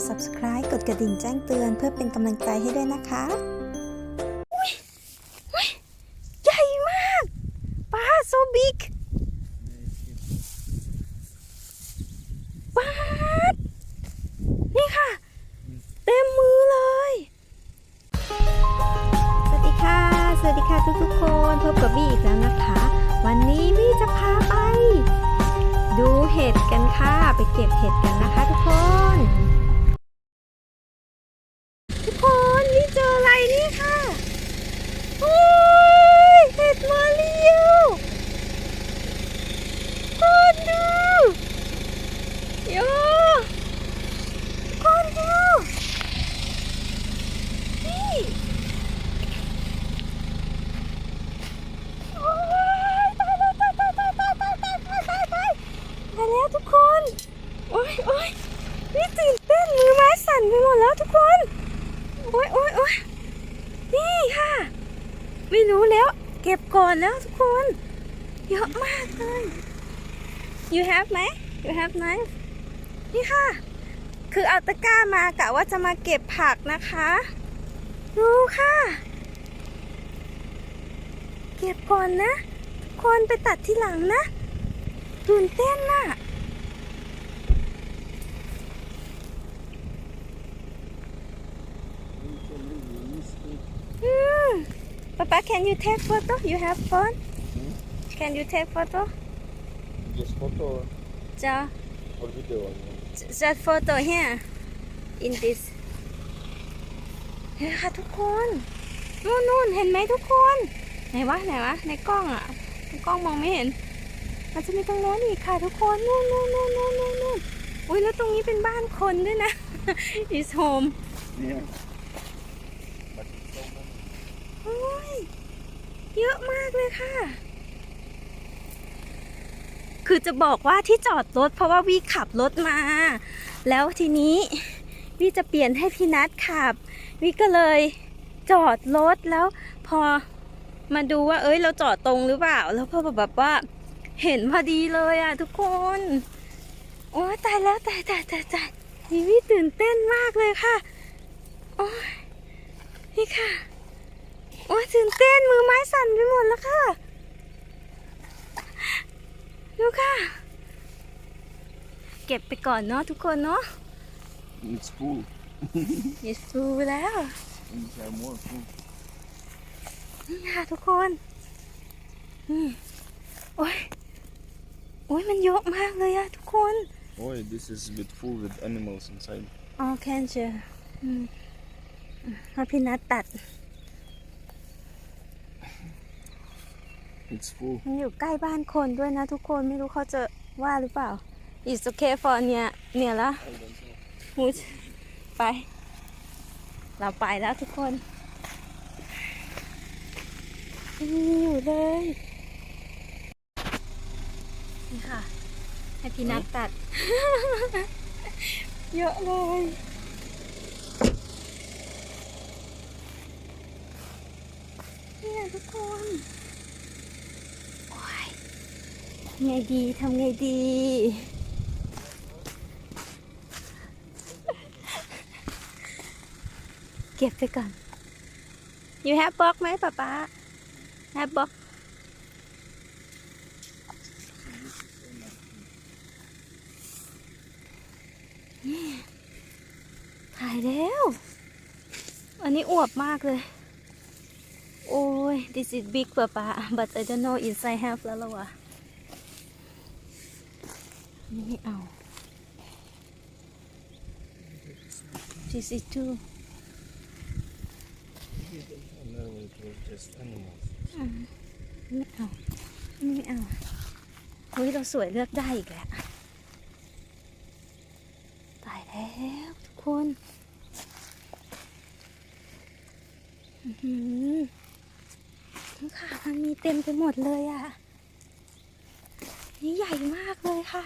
ด subscribe กดกระดิ่งแจ้งเตือนเพื่อเป็นกำลังใจให้ด้วยนะคะใหญ่มากปลา so big ปลาดนี่ค่ะ เต็มมือเลย สวัสดีค่ะ สวัสดีค่ะทุกๆคนพบกับบี้อีกแล้วนะคะ วันนี้บี้จะพาไป ดูเห็ดกันค่ะ ไปเก็บเห็ดกัน แล้ว เก็บก่อนแล้วทุกคน เยอะมากเลย you have ไหม you have knife นี่ค่ะ คือเอาตะกร้ามากะว่าจะมาเก็บผักนะคะ ดูค่ะ เก็บก่อนนะทุกคนไปตัดที่หลังนะตื่นเต้นน่ะ อืม ป๊าป๊า can you take photo you have phone can you take photo Just photo จะ or video. just photo here in this เฮ้ยค่ะทุกคนนู่นนู่นเห็นไหมทุกคน ไหนวะไหนวะในกล้องอะในกล้องมองไม่เห็น มันจะมีตรงโน้นอีกค่ะทุกคนนู่นนู่นนู่นนู่นนู่นนู่นอุ้ยแล้วตรงนี้เป็นบ้านคนด้วยนะ is home Yeah. โอ้ยเยอะมากเลยค่ะ คือจะบอกว่าที่จอดรถเพราะว่าวีขับรถมา แล้วทีนี้วีจะเปลี่ยนให้พี่นัทขับวีก็เลยจอดรถแล้วพอมาดูว่า เอ้ย เราจอดตรงหรือเปล่า แล้วพอแบบว่า เห็นพอดีเลยอะทุกคน โอ้ตายแล้วตายตายตายตายนี่วีตื่นเต้นมากเลยค่ะ โอ้ยนี่ค่ะ โอ้ยตื่นเต้นมือไม้สั่นไปหมดแล้วค่ะดูค่ะ เก็บไปก่อนเนาะทุกคนเนาะ It's full. อย่าซูแล้ว And you have more full. นี่ค่ะทุกคนนี่โอ้ยโอ้ยมันเยอะมากเลยอะทุกคน Oh, this is a bit full with animals inside. อ๋อแคนเจอร์อืมเพราะพี่นัทตัด It's full. มันอยู่ใกล้บ้านคนด้วยนะทุกคนไม่รู้เขาจะว่าหรือเปล่า It's okay for เนี่ยเนี่ยละหูไป เราไปแล้วทุกคนนี่อยู่เลย นี่ค่ะ ให้พี่นัทตัด เยอะเลยเนี่ยทุกคน ไงดีทำไงดี เก็บไปก่อน you have box ไหมป๊าป๊า have box นี่ถ่ายแล้ว อันนี้อวบมากเลย โอ้ย this is big ป๊าป๊า but I don't know inside have แล้วหรอวะ นี่ไม่เอา this is too Another one it was just animals. ไม่เอา ไม่เอาเฮ้ยเราสวยเลือกได้อีกแล้ว ตายแล้วทุกคนอื้อหือนี่ค่ะมันมีเต็มไปหมดเลยอะ่ะ นี่ใหญ่มากเลยค่ะ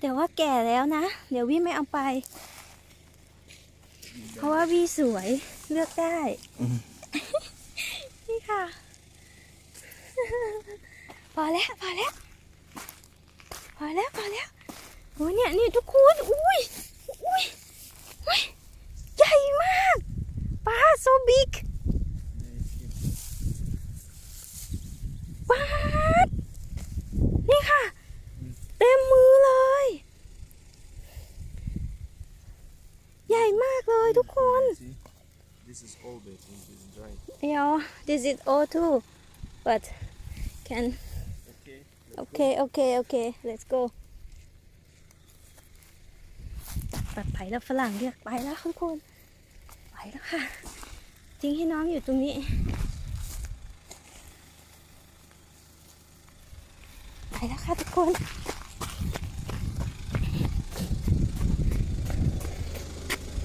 แต่ว่าแก่แล้วนะ เดี๋ยววี่ไม่เอาไป เพราะว่าวี่สวยเลือกได้ นี่ค่ะ พอแล้วพอแล้วพอแล้วพอแล้วโอ้ยเนี่ยนี่ทุกคนอุ้ยอุ้ยอุ้ยใหญ่มากปลา so big This is all bait. This is dry. yeah this is all too but can Okay. okay okay okay let's go ตัดไปแล้วฝรั่งเรียกไปแล้วทุกคน ไปแล้วค่ะ ทิ้งให้น้องอยู่ตรงนี้ ไปแล้วค่ะทุกคน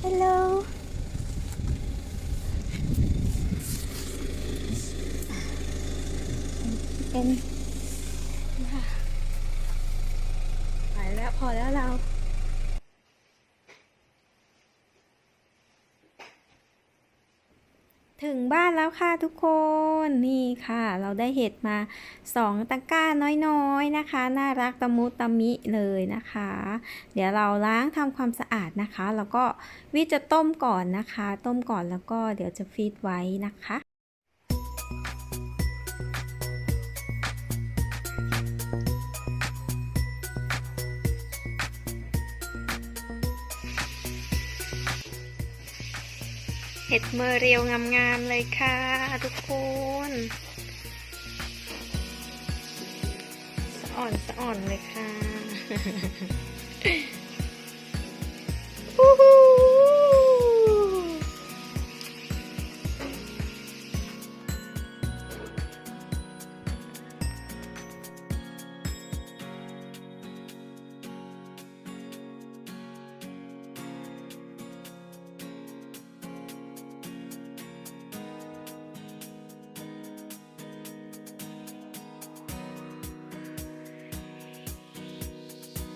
ฮัลโหล เป็นไปแล้วพอแล้วเราถึงบ้านแล้วค่ะทุกคนนี่ค่ะ เราได้เห็ดมาสองตะกร้าน้อยๆนะคะ น่ารักตะมุตะมิเลยนะคะ เดี๋ยวเราล้างทำความสะอาดนะคะ แล้วก็วิจะต้มก่อนนะคะ ต้มก่อนแล้วก็เดี๋ยวจะฟีดไว้นะคะ เห็ดเมอเรียวงามๆเลยค่ะทุกคนสะอ่อนสะอ่อนเลยค่ะ